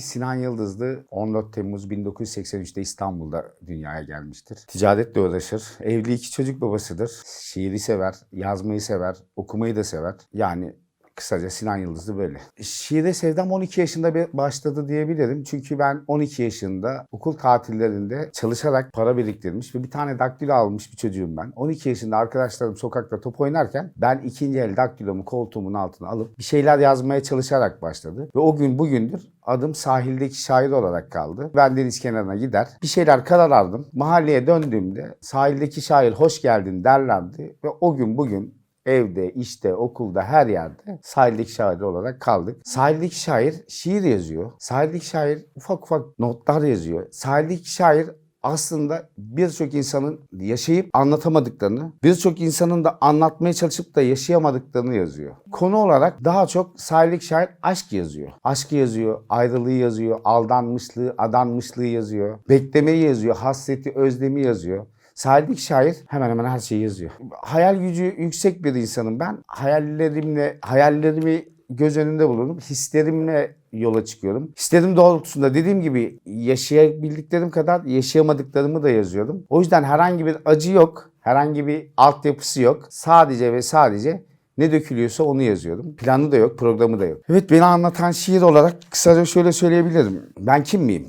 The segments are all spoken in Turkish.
Sinan Yıldızlı 14 Temmuz 1983'te İstanbul'da dünyaya gelmiştir. Ticaretle uğraşır. Evli iki çocuk babasıdır. Şiiri sever, yazmayı sever, okumayı da sever. Yani kısaca Sinan Yıldızlı böyle. Şiire sevdam 12 yaşında başladı diyebilirim. Çünkü ben 12 yaşında okul tatillerinde çalışarak para biriktirmiş ve bir tane daktilo almış bir çocuğum ben. 12 yaşında arkadaşlarım sokakta top oynarken ben ikinci el daktilomu koltuğumun altına alıp bir şeyler yazmaya çalışarak başladı. Ve o gün bugündür adım sahildeki şair olarak kaldı. Ben deniz kenarına gider bir şeyler kararardım. Mahalleye döndüğümde sahildeki şair hoş geldin derlerdi ve o gün bugün evde, işte, okulda, her yerde sahildeki şair olarak kaldık. Sahildeki şair şiir yazıyor. Sahildeki şair ufak ufak notlar yazıyor. Sahildeki şair aslında birçok insanın yaşayıp anlatamadıklarını, birçok insanın da anlatmaya çalışıp da yaşayamadıklarını yazıyor. Konu olarak daha çok sahildeki şair aşk yazıyor. Aşkı yazıyor, ayrılığı yazıyor, aldanmışlığı, adanmışlığı yazıyor, beklemeyi yazıyor, hasreti, özlemi yazıyor. Sahildeki şair hemen hemen her şeyi yazıyor. Hayal gücü yüksek bir insanım ben. Hayallerimle, hayallerimi göz önünde bulunup hislerimle yola çıkıyorum. Hislerim doğrultusunda dediğim gibi yaşayabildiklerim kadar yaşayamadıklarımı da yazıyorum. O yüzden herhangi bir acı yok. Herhangi bir altyapısı yok. Sadece ve sadece ne dökülüyorsa onu yazıyorum. Planı da yok, programı da yok. Evet beni anlatan şiir olarak kısaca şöyle söyleyebilirim. Ben kim miyim?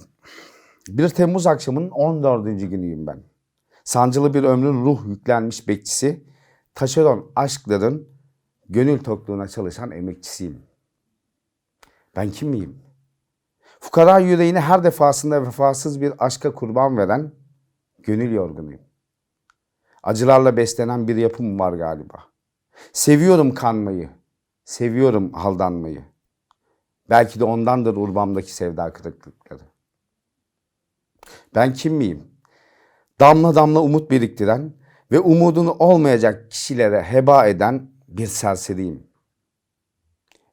1 Temmuz akşamının 14. günüyüm ben. Sancılı bir ömrün ruh yüklenmiş bekçisi, taşeron aşkların gönül tokluğuna çalışan emekçisiyim. Ben kim miyim? Fukara yüreğini her defasında vefasız bir aşka kurban veren gönül yorgunuyum. Acılarla beslenen bir yapım var galiba. Seviyorum kanmayı, seviyorum aldanmayı. Belki de ondandır urbamdaki sevda kırıklıkları. Ben kim miyim? Damla damla umut biriktiren ve umudunu olmayacak kişilere heba eden bir serseriyim.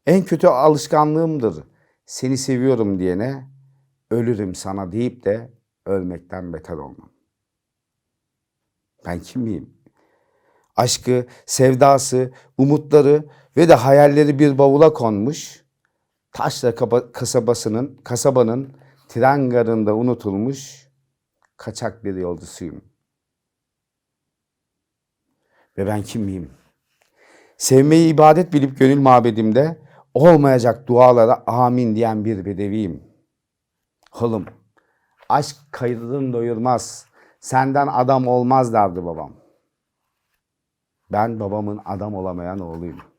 En kötü alışkanlığımdır seni seviyorum diyene ölürüm sana deyip de ölmekten beter olmam. Ben kim miyim? Aşkı, sevdası, umutları ve de hayalleri bir bavula konmuş, taşla kasabasının, kasabanın tren garında unutulmuş kaçak bir yolcusuyum. Ve ben kim miyim? Sevmeyi ibadet bilip gönül mabedimde olmayacak dualara amin diyen bir bedeviyim. Oğlum, aşk kayırın doyurmaz, senden adam olmaz derdi babam. Ben babamın adam olamayan oğluyum.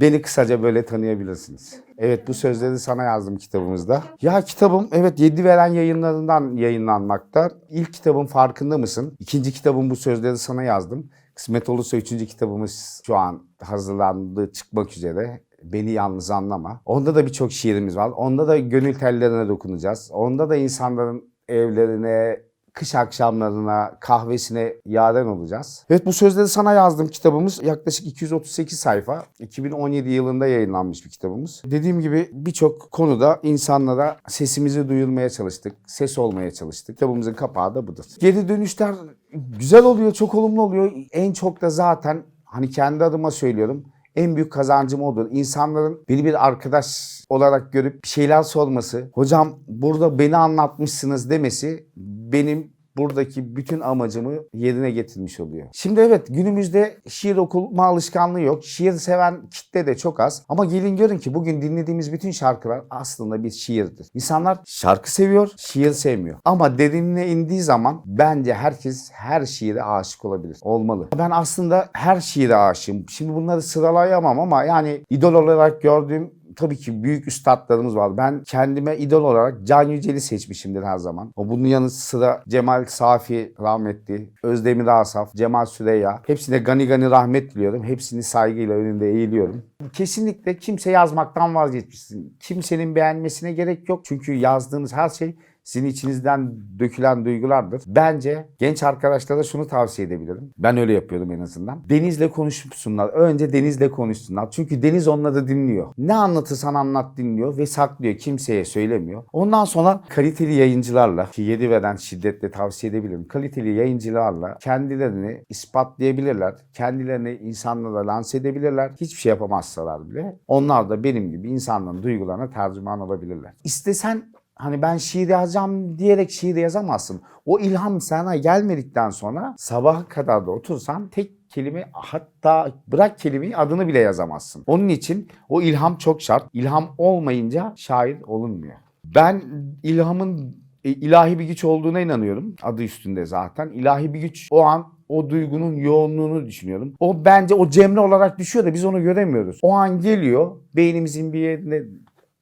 Beni kısaca böyle tanıyabilirsiniz. Evet bu sözleri sana yazdım kitabımızda. Ya kitabım evet Yedi Veren yayınlarından yayınlanmakta. İlk kitabın farkında mısın? İkinci kitabım bu sözleri sana yazdım. Kısmet olursa üçüncü kitabımız şu an hazırlandı çıkmak üzere. Beni yalnız anlama. Onda da birçok şiirimiz var. Onda da gönül tellerine dokunacağız. Onda da insanların evlerine, kış akşamlarına, kahvesine yaren olacağız. Evet bu sözleri sana yazdım kitabımız. Yaklaşık 238 sayfa. 2017 yılında yayınlanmış bir kitabımız. Dediğim gibi birçok konuda insanlara sesimizi duyurmaya çalıştık. Ses olmaya çalıştık. Kitabımızın kapağı da budur. Geri dönüşler güzel oluyor, çok olumlu oluyor. En çok da zaten hani kendi adıma söylüyorum. En büyük kazancım odur. İnsanların beni bir arkadaş olarak görüp bir şeyler sorması, hocam burada beni anlatmışsınız demesi benim buradaki bütün amacımı yerine getirmiş oluyor. Şimdi evet günümüzde şiir okuma alışkanlığı yok. Şiir seven kitle de çok az. Ama gelin görün ki bugün dinlediğimiz bütün şarkılar aslında bir şiirdir. İnsanlar şarkı seviyor, şiir sevmiyor. Ama derinine indiği zaman bence herkes her şiire aşık olabilir. Olmalı. Ben aslında her şiire aşığım. Şimdi bunları sıralayamam ama yani idol olarak gördüğüm tabii ki büyük üstadlarımız var. Ben kendime idol olarak Can Yücel'i seçmişimdir her zaman. O bunun yanı sıra Cemal Safi rahmetli, Özdemir Asaf, Cemal Süreyya. Hepsine gani gani rahmet diliyorum. Hepsini saygıyla önünde eğiliyorum. Kesinlikle kimse yazmaktan vazgeçmişsin. Kimsenin beğenmesine gerek yok. Çünkü yazdığınız her şey Sizin içinizden dökülen duygulardır. Bence genç arkadaşlara şunu tavsiye edebilirim. Ben öyle yapıyordum en azından. Deniz'le konuşsunlar. Önce Deniz'le konuşsunlar. Çünkü Deniz onları dinliyor. Ne anlatırsan anlat dinliyor ve saklıyor. Kimseye söylemiyor. Ondan sonra kaliteli yayıncılarla ki 7 veren şiddetle tavsiye edebilirim. Kaliteli yayıncılarla kendilerini ispatlayabilirler. Kendilerini insanlara lanse edebilirler. Hiçbir şey yapamazsalar bile. Onlar da benim gibi insanların duygularına tercüman olabilirler. İstesen hani ben şiir yazacağım diyerek şiir yazamazsın. O ilham sana gelmedikten sonra sabaha kadar da otursan tek kelime hatta bırak kelimeyi adını bile yazamazsın. Onun için o ilham çok şart. İlham olmayınca şair olunmuyor. Ben ilhamın e, ilahi bir güç olduğuna inanıyorum. Adı üstünde zaten. İlahi bir güç o an o duygunun yoğunluğunu düşünüyorum. O bence o cemre olarak düşüyor da biz onu göremiyoruz. O an geliyor beynimizin bir yerine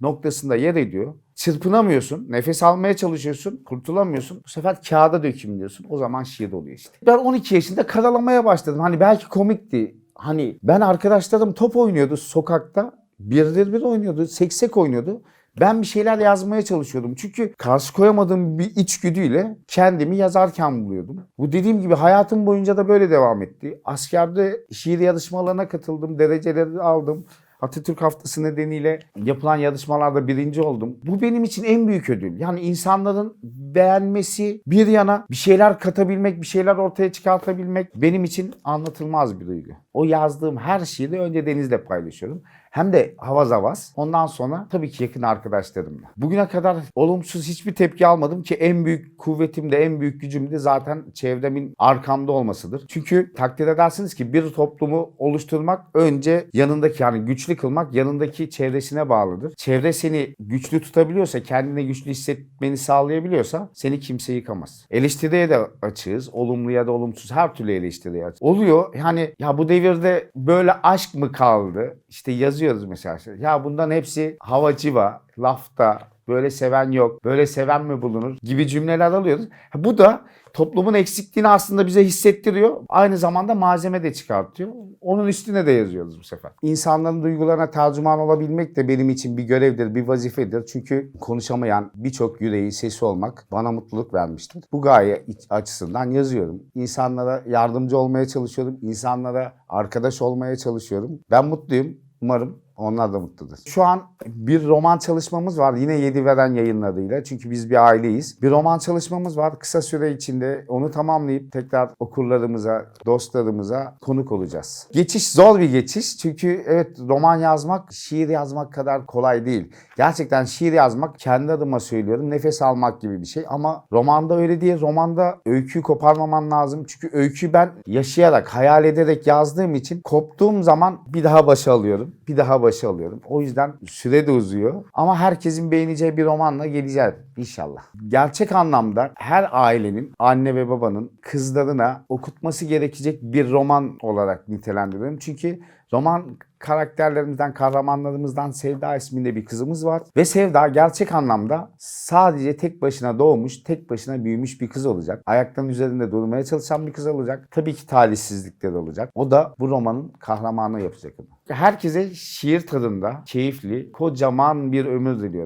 noktasında yer ediyor. Çırpınamıyorsun, nefes almaya çalışıyorsun, kurtulamıyorsun. Bu sefer kağıda döküm diyorsun. O zaman şiir oluyor işte. Ben 12 yaşında karalamaya başladım. Hani belki komikti. Hani ben arkadaşlarım top oynuyordu sokakta. Birdir bir oynuyordu, seksek oynuyordu. Ben bir şeyler yazmaya çalışıyordum. Çünkü karşı koyamadığım bir içgüdüyle kendimi yazarken buluyordum. Bu dediğim gibi hayatım boyunca da böyle devam etti. Askerde şiir yarışmalarına katıldım, dereceleri aldım. Atatürk Haftası nedeniyle yapılan yarışmalarda birinci oldum. Bu benim için en büyük ödül. Yani insanların beğenmesi bir yana bir şeyler katabilmek, bir şeyler ortaya çıkartabilmek benim için anlatılmaz bir duygu. O yazdığım her şeyi de önce Deniz'le paylaşıyorum. Hem de havaz havaz. Ondan sonra tabii ki yakın arkadaşlarımla. Bugüne kadar olumsuz hiçbir tepki almadım ki en büyük kuvvetim de en büyük gücüm de zaten çevremin arkamda olmasıdır. Çünkü takdir edersiniz ki bir toplumu oluşturmak önce yanındaki yani güçlü kılmak yanındaki çevresine bağlıdır. Çevre seni güçlü tutabiliyorsa, kendine güçlü hissetmeni sağlayabiliyorsa seni kimse yıkamaz. Eleştiriye de açığız. Olumlu ya da olumsuz her türlü eleştiriye açığız. Oluyor yani ya bu devirde böyle aşk mı kaldı? İşte yazıyoruz mesela. Ya bundan hepsi havacıva, lafta, böyle seven yok, böyle seven mi bulunur gibi cümleler alıyoruz. Bu da toplumun eksikliğini aslında bize hissettiriyor. Aynı zamanda malzeme de çıkartıyor. Onun üstüne de yazıyoruz bu sefer. İnsanların duygularına tercüman olabilmek de benim için bir görevdir, bir vazifedir. Çünkü konuşamayan birçok yüreği sesi olmak bana mutluluk vermiştir. Bu gaye açısından yazıyorum. İnsanlara yardımcı olmaya çalışıyorum. İnsanlara arkadaş olmaya çalışıyorum. Ben mutluyum. Umarım onlar da mutludur. Şu an bir roman çalışmamız var. Yine Yedi Veren yayınlarıyla. Çünkü biz bir aileyiz. Bir roman çalışmamız var. Kısa süre içinde onu tamamlayıp tekrar okurlarımıza, dostlarımıza konuk olacağız. Geçiş zor bir geçiş. Çünkü evet roman yazmak şiir yazmak kadar kolay değil. Gerçekten şiir yazmak kendi adıma söylüyorum nefes almak gibi bir şey. Ama romanda öyle değil. Romanda öyküyü koparmaman lazım. Çünkü öyküyü ben yaşayarak, hayal ederek yazdığım için koptuğum zaman bir daha başa alıyorum. Bir daha başa alıyorum. O yüzden süre de uzuyor. Ama herkesin beğeneceği bir romanla geleceğiz inşallah. Gerçek anlamda her ailenin, anne ve babanın kızlarına okutması gerekecek bir roman olarak nitelendiriyorum. Çünkü roman karakterlerimizden, kahramanlarımızdan Sevda isminde bir kızımız var. Ve Sevda gerçek anlamda sadece tek başına doğmuş, tek başına büyümüş bir kız olacak. Ayaklarının üzerinde durmaya çalışan bir kız olacak. Tabii ki talihsizlikler olacak. O da bu romanın kahramanı yapacak. Herkese şiir tadında, keyifli, kocaman bir ömür diliyorum.